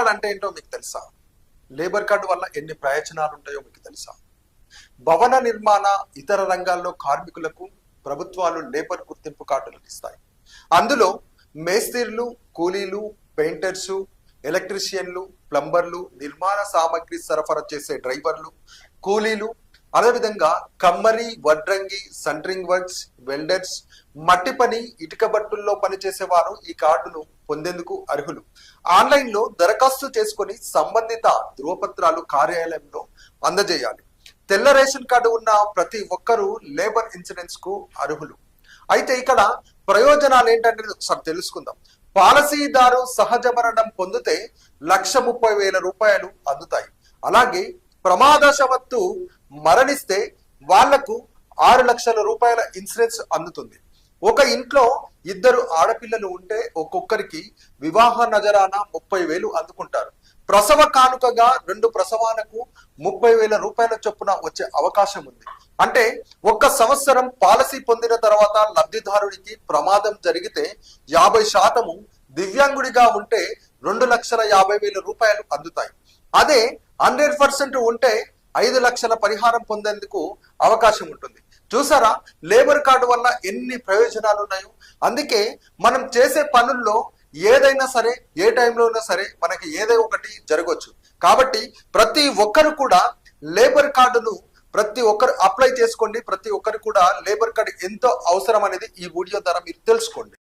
Card అంటే ఏంటో మీకు తెలుసా? లేబర్ కార్డు వల్ల ఎన్ని ప్రయోజనాలు ఉంటాయో మీకు తెలుసా? భవన నిర్మాణ ఇతర రంగాల్లో కార్మికులకు ప్రభుత్వాలు లేబర్ గుర్తింపు కార్డులు ఇస్తాయి. అందులో మేస్త్రీలు కూలీలు పెయింటర్స్ ఎలక్ట్రీషియన్లు ప్లంబర్లు నిర్మాణ సామాగ్రి సరఫరా చేసే డ్రైవర్లు కూలీలు అదేవిధంగా కమ్మరి వడ్రంగి సంట్రింగ్ వర్క్స్ వెల్డర్స్ మట్టి పని ఇటుక బట్టుల్లో పనిచేసే వారు ఈ కార్డును పొందేందుకు అర్హులు. ఆన్లైన్లో దరఖాస్తు చేసుకొని సంబంధిత ధృవపత్రాలు కార్యాలయంలో అందజేయాలి. తెల్ల రేషన్ కార్డు ఉన్న ప్రతి ఒక్కరూ లేబర్ ఇన్సూరెన్స్కు అర్హులు. అయితే ఇక్కడ ప్రయోజనాలు ఏంటంటే ఒకసారి తెలుసుకుందాం. పాలసీదారు సహజ మరణం పొందితే లక్ష ముప్పై వేల రూపాయలు అందుతాయి. అలాగే ప్రమాదశవత్తు మరణిస్తే వాళ్ళకు ఆరు లక్షల రూపాయల ఇన్సూరెన్స్ అందుతుంది. ఒక ఇంట్లో ఇద్దరు ఆడపిల్లలు ఉంటే ఒక్కొక్కరికి వివాహ నజరాన ముప్పై వేలు అందుకుంటారు. ప్రసవ కానుకగా రెండు ప్రసవాలకు ముప్పై వేల రూపాయల చొప్పున వచ్చే అవకాశం ఉంది. అంటే ఒక్క సంవత్సరం పాలసీ పొందిన తర్వాత లబ్ధిదారుడికి ప్రమాదం జరిగితే యాభై శాతము దివ్యాంగుడిగా ఉంటే రెండు లక్షల యాభై వేల రూపాయలు అందుతాయి. అదే హండ్రెడ్ పర్సెంట్ ఉంటే ఐదు లక్షల పరిహారం పొందేందుకు అవకాశం ఉంటుంది. చూసారా? లేబర్ కార్డు వల్ల ఎన్ని ప్రయోజనాలు ఉన్నాయో? అందుకే మనం చేసే పనుల్లో ఏదైనా సరే ఏ టైంలో అయినా సరే మనకి ఏదో ఒకటి జరగవచ్చు కాబట్టి ప్రతి ఒక్కరు కూడా లేబర్ కార్డును ప్రతి ఒక్కరు అప్లై చేసుకోండి. ప్రతి ఒక్కరు కూడా లేబర్ కార్డు ఎంతో అవసరం అనేది ఈ వీడియో ద్వారా మీరు తెలుసుకోండి.